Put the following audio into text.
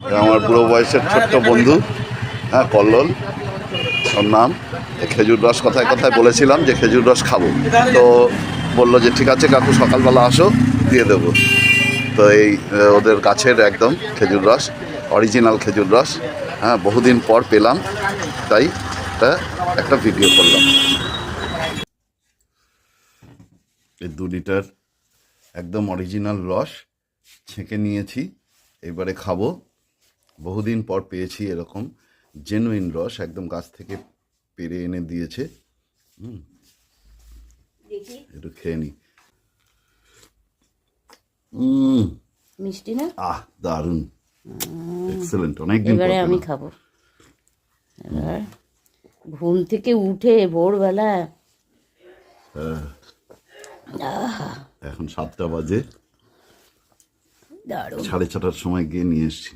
আমার বুড়ো বয়সের ছোট্ট বন্ধু হ্যাঁ কল্লোল। ওর নাম। খেজুর রস কথায় কথায় বলেছিলাম যে খেজুর রস খাব। তো বলল যে, ঠিক আছে কাকু, সকালবেলা আসো, দিয়ে দেবো। তো এই ওদের গাছের একদম খেজুর রস, অরিজিনাল খেজুর রস। হ্যাঁ বহুদিন পর পেলাম, তাই একটা ভিডিও করলাম। এই দু লিটার একদম অরিজিনাল রস ছেঁকে নিয়েছি, এবারে খাব। বহুদিন পর পেয়েছি এরকম জেনুইন রস একদম গাছ থেকে পেরে এনে দিয়েছে। হুম। একটু খেয়ে নি। মিষ্টি না? আহ দারুণ। এক্সেলেন্ট অনেকদিন পর এবারে আমি খাব। এবার ঘুম থেকে উঠে ভোরবেলা এখন সাতটা বাজে। সাড়ে ছটার সময় গিয়ে নিয়ে এসছি।